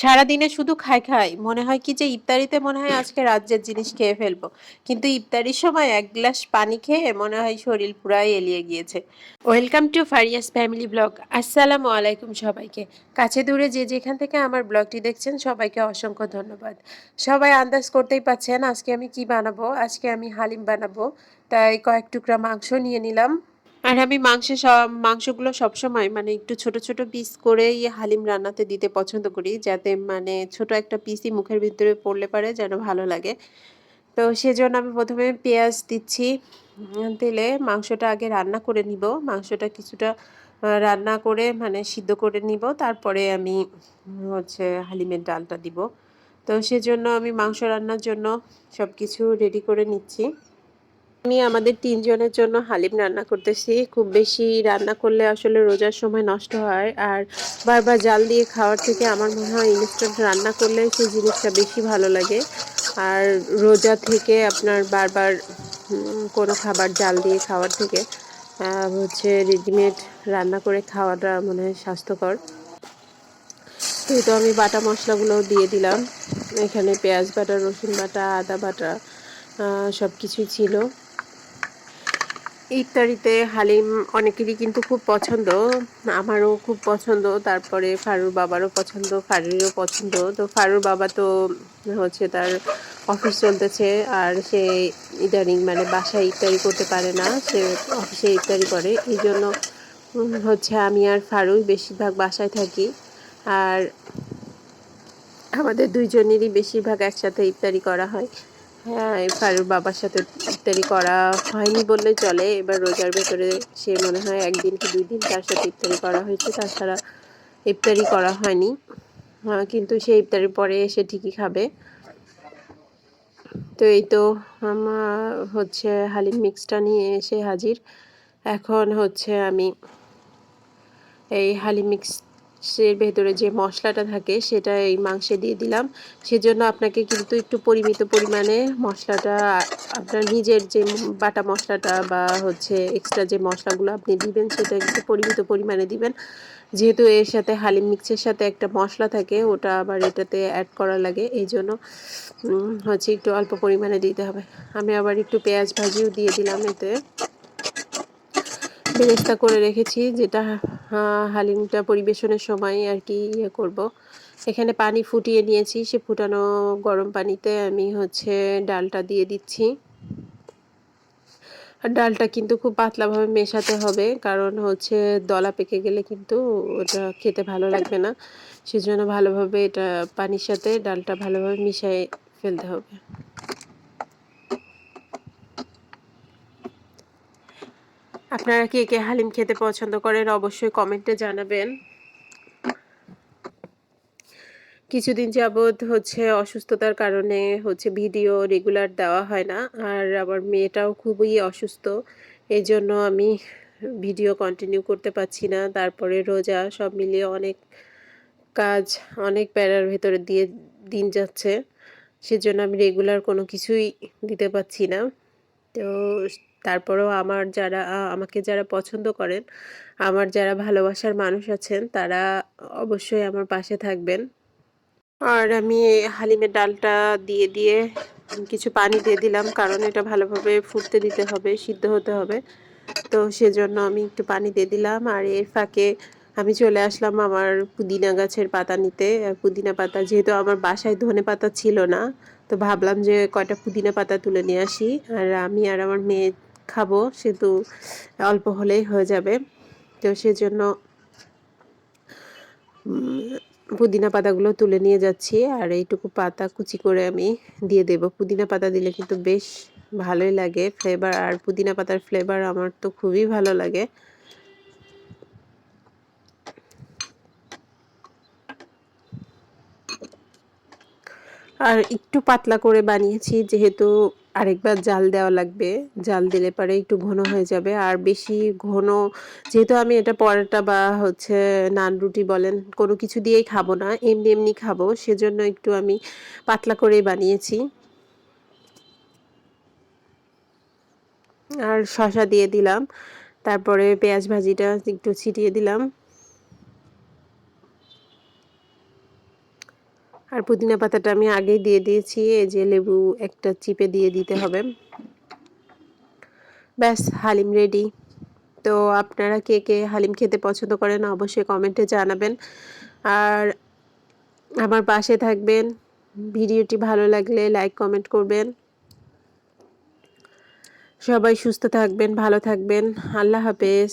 সারাদিনে শুধু খাই খাই মনে হয় কি যে ইফতারিতে মনে হয় আজকে রাজ্যের জিনিস খেয়ে ফেলব। কিন্তু ইফতারির সময় এক গ্লাস পানি খেয়ে মনে হয় শরীর পুরাই এলিয়ে গিয়েছে। Welcome to ফারিয়াস family blog. আসসালামু আলাইকুম সবাইকে। কাছে দূরে যে যেখান থেকে আমার ব্লগটি দেখছেন, সবাইকে অসংখ্য ধন্যবাদ। সবাই আন্দাজ করতেই পাচ্ছেন আজকে আমি কি বানাবো। আজকে আমি হালিম বানাবো। তাই কয়েক টুকরা মাংস নিয়ে নিলাম। আর আমি মাংস সব, মাংসগুলো সবসময় মানে একটু ছোট ছোট পিস করেই হালিম রান্নাতে দিতে পছন্দ করি, যাতে মানে ছোট একটা পিসই মুখের ভিতরে পড়লে পারে যেন ভালো লাগে। তো সেজন্য আমি প্রথমে পেঁয়াজ দিচ্ছি তেলে মাংসটা আগে রান্না করে নিব, মাংসটা কিছুটা রান্না করে মানে সিদ্ধ করে নিব, তারপরে আমি হচ্ছে হালিমের ডালটা দিব। তো সেজন্য আমি মাংস রান্নার জন্য সব কিছু রেডি করে নিচ্ছি। আমি আমাদের তিনজনের জন্য হালিম রান্না করতেছি। খুব বেশি রান্না করলে আসলে রোজার সময় নষ্ট হয়। আর বারবার জাল দিয়ে খাওয়ার থেকে আমার মনে হয় ইনস্ট্যান্ট রান্না করলে সেই জিনিসটা বেশি ভালো লাগে। আর রোজা থেকে আপনার বারবার কোনো খাবার জাল দিয়ে খাওয়ার থেকে হচ্ছে রেডিমেড রান্না করে খাওয়াটা মনে হয় স্বাস্থ্যকর। তো আমি বাটা মশলাগুলোও দিয়ে দিলাম। এখানে পেঁয়াজ বাটা, রসুন বাটা, আদা বাটা সব কিছুই ছিল। ইফতারিতে হালিম অনেকেরই কিন্তু খুব পছন্দ। আমারও খুব পছন্দ, তারপরে ফারুর বাবারও পছন্দ, ফারুরও পছন্দ। তো ফারুর বাবা তো হচ্ছে তার অফিস চলতেছে আর সে ইদানিং মানে বাসায় ইফতারি করতে পারে না, সে অফিসে ইফতারি করে। এই জন্য হচ্ছে আমি আর ফারুই বেশিরভাগ বাসায় থাকি। আর আমাদের দুইজনেরই বেশিরভাগ একসাথে ইফতারি করা হয়। হ্যাঁ ফারুর বাবার সাথে ইফতারি করা হয়নি বললে চলে। এবার রোজার ভেতরে সে মনে হয় একদিন কি দুই দিন তার সাথে ইফতারি করা হয়েছে, তাছাড়া ইফতারি করা হয়নি। কিন্তু সে ইফতারির পরে এসে ঠিকই খাবে। তো এই তো আমার হচ্ছে হালিম মিক্সটা নিয়ে এসে হাজির। এখন হচ্ছে আমি এই হালিম মিক্স মাংসের ভেতরে যে মশলাটা থাকে সেটা এই মাংসে দিয়ে দিলাম। সেজন্য আপনাকে কিন্তু একটু পরিমিত পরিমাণে মশলাটা, আপনার নিজের যে বাটা মশলাটা বা হচ্ছে এক্সট্রা যে মশলাগুলো আপনি দিবেন সেটা একটু পরিমিত পরিমাণে দিবেন। যেহেতু এর সাথে হালিম মিক্সের সাথে একটা মশলা থাকে, ওটা আবার এটাতে অ্যাড করা লাগে। এই জন্য হচ্ছে একটু অল্প পরিমাণে দিতে হবে। আমি আবার একটু পেঁয়াজ ভাজিও দিয়ে দিলাম এতে। বেরেস্তা করে রেখেছি, যেটা হালিমটা পরিবেশনের সময় আর কি ইয়ে করব। এখানে পানি ফুটিয়ে নিয়েছি, সে ফুটানো গরম পানিতে আমি হচ্ছে ডালটা দিয়ে দিচ্ছি। আর ডালটা কিন্তু খুব পাতলাভাবে মেশাতে হবে, কারণ হচ্ছে দলা পেকে গেলে কিন্তু ওটা খেতে ভালো লাগবে না। সেজন্য ভালোভাবে এটা পানির সাথে ডালটা ভালোভাবে মিশিয়ে ফেলতে হবে। আপনারা কে কে হালিম খেতে পছন্দ করেন? অবশ্যই কমেন্টে জানাবেন। কিছুদিন যাবৎ হচ্ছে অসুস্থতার কারণে হচ্ছে ভিডিও রেগুলার দেওয়া হয় না, আর আমার মেয়েটাও খুবই অসুস্থ। এই জন্য আমি ভিডিও কন্টিনিউ করতে পারছি না। তারপরে রোজা সব মিলিয়ে অনেক কাজ, অনেক প্যারার ভেতরে দিয়ে দিন যাচ্ছে। সেজন্য আমি রেগুলার কোনো কিছুই দিতে পারছি না। তো তারপরেও আমার যারা আমাকে যারা পছন্দ করেন, আমার যারা ভালোবাসার মানুষ আছেন, তারা অবশ্যই আমার পাশে থাকবেন। আর আমি হালিমের ডালটা দিয়ে দিয়ে কিছু পানি দিয়ে দিলাম, কারণ এটা ভালোভাবে ফুটতে দিতে হবে, সিদ্ধ হতে হবে। তো সেজন্য আমি একটু পানি দিয়ে দিলাম, আর এর ফাঁকে আমি চলে আসলাম আমার পুদিনা গাছের পাতা নিতে। পুদিনা পাতা যেহেতু আমার বাসায় ধনে পাতা ছিল না, তো ভাবলাম যে কয়টা পুদিনা পাতা তুলে নিয়ে আসি। আর আমি আর আমার মেয়ে খাব, সেহেতু অল্প হলেই হয়ে যাবে। তো সেজন্য পুদিনা পাতাগুলো তুলে নিয়ে যাচ্ছি, আর এইটুকু পাতা কুচি করে আমি দিয়ে দেব। পুদিনা পাতা দিলে কিন্তু বেশ ভালোই লাগে ফ্লেভার আর পুদিনা পাতার ফ্লেভার আমার তো খুবই ভালো লাগে। আর একটু পাতলা করে বানিয়েছি, যেহেতু আরেকবার জাল দেওয়া লাগবে। জাল দিলে পরে একটু ঘন হয়ে যাবে। আর বেশি ঘন, যেহেতু আমি এটা পরোটা বা হচ্ছে নান রুটি বলেন, কোনো কিছু দিয়েই খাব না। এমনি এমনি খাব। সেজন্য একটু আমি পাতলা করেই বানিয়েছি। আর শশা দিয়ে দিলাম। তারপরে পেঁয়াজ ভাজিটা একটু ছিটিয়ে দিলাম। আর পুদিনা পাতাটা আমি আগেই দিয়ে দিয়েছি, এই যে লেবু একটা চিপে দিয়ে দিতে হবে। ব্যাস, হালিম রেডি তো আপনারা কে কে হালিম খেতে পছন্দ করেন অবশ্যই কমেন্টে জানাবেন। আর আমার পাশে থাকবেন, ভিডিওটি ভালো লাগলে লাইক, কমেন্ট করবেন। সবাই সুস্থ থাকবেন, ভালো থাকবেন। আল্লাহ হাফেজ।